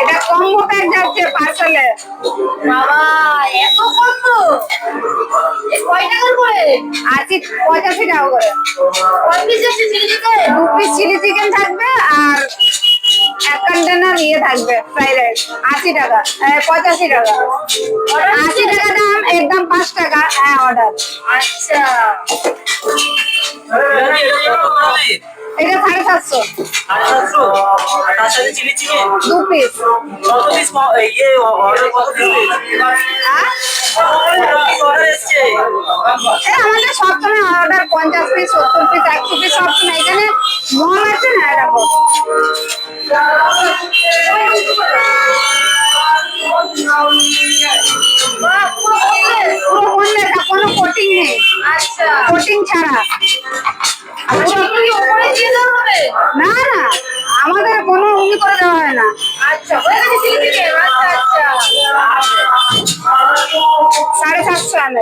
এটা combo pack যাচ্ছে পার্সেলে বাবা এত কম তো কয় টাকার করে? আশি পঁচাশি টাকা করে? কয় পিস যাচ্ছে শিলাদিতে দু পিস চিলি চিকেন থাকবে ইয়ে থাকবে ফ্রাইড রাইস আশি টাকা। পঁচাশি টাকা। আশি টাকা দাম একদম পাঁচ টাকা। হ্যাঁ অর্ডার আচ্ছা। এটা সাড়ে সাতশো। তার সাথে চিলি চিকেন? দু পিস কত পিস ইয়ে অর্ডার কত পিস আমাদের সবসময় অর্ডার পঞ্চাশ পিস সত্তর পিস একশো পিস সবসময়। এখানে আছে না বাহ পুরো পুরো কোনো কোটিং নেই আচ্ছা। ছাড়া না না আমাদের কোনো উনি করে দেওয়া না সাড়ে সাতশো এম